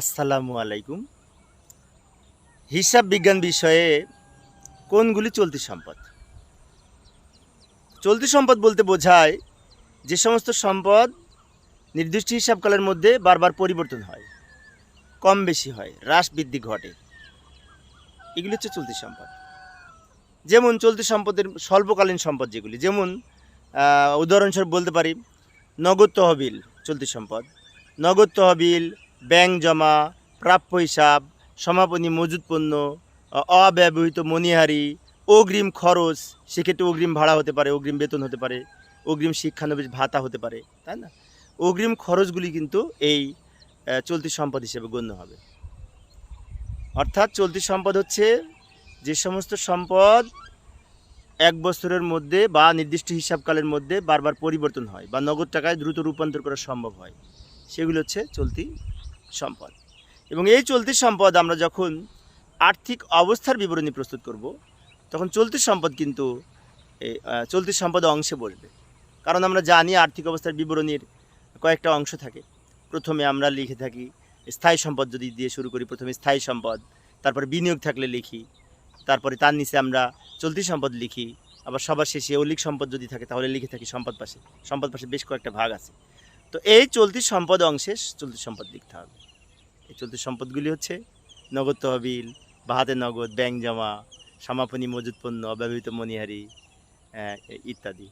আসসালামু আলাইকুম। হিসাব বিজ্ঞান বিষয়ে কোনগুলি চলতি সম্পদ? চলতি সম্পদ বলতে বোঝায় যে সমস্ত সম্পদ নির্দিষ্ট হিসাবকালের মধ্যে বারবার পরিবর্তন হয়, কম বেশি হয়, হ্রাস বৃদ্ধি ঘটে। এগুলি হচ্ছে চলতি সম্পদ। যেমন চলতি সম্পদের স্বল্পকালীন সম্পদ যেগুলি, যেমন উদাহরণস্বরূপ বলতে পারি, নগদ তহবিল চলতি সম্পদ। নগদ তহবিল ব্যাংক জমা, প্রাপ্য হিসাব, সমাপনী মজুদ পণ্য অব্যবহৃত মনিহারি, অগ্রিম খরচ, সেক্ষেত্রে অগ্রিম ভাড়া হতে পারে, অগ্রিম বেতন হতে পারে, অগ্রিম শিক্ষানবিশ ভাতা হতে পারে, তাই না? অগ্রিম খরচগুলি কিন্তু এই চলতি সম্পদ হিসেবে গণ্য হবে। অর্থাৎ চলতি সম্পদ হচ্ছে যে সমস্ত সম্পদ এক বছরের মধ্যে বা নির্দিষ্ট হিসাবকালের মধ্যে বারবার পরিবর্তন হয় বা নগদ টাকায় দ্রুত রূপান্তর করা সম্ভব হয়। সেগুলো হচ্ছে চলতি সম্পদ। এবং এই চলতি সম্পদ আমরা যখন আর্থিক অবস্থার বিবরণী প্রস্তুত করব, তখন চলতি সম্পদ কিন্তু চলতি সম্পদ অংশে বসবে। কারণ আমরা জানি আর্থিক অবস্থার বিবরণীর কয়েকটা অংশ থাকে। প্রথমে আমরা লিখে থাকি, স্থায়ী সম্পদ যদি দিয়ে শুরু করি, প্রথমে স্থায়ী সম্পদ, তারপরে বিনিয়োগ থাকলে লিখি, তারপরে তার নিচে আমরা চলতি সম্পদ লিখি, আবার সবার শেষে অলিক সম্পদ যদি থাকে, তাহলে লিখে থাকি সম্পদ পাশে। সম্পদ পাশে বেশ কয়েকটা ভাগ আছে। তো এই চলতি সম্পদ অংশে চলতি সম্পদ লিখতে হবে। এই চলতি সম্পদগুলি হচ্ছে নগদ তহবিল, বাহাতে নগদ, ব্যাংক জমা, সমাপনী মজুদ পণ্য অব্যবহৃত মনিহারি ইত্যাদি।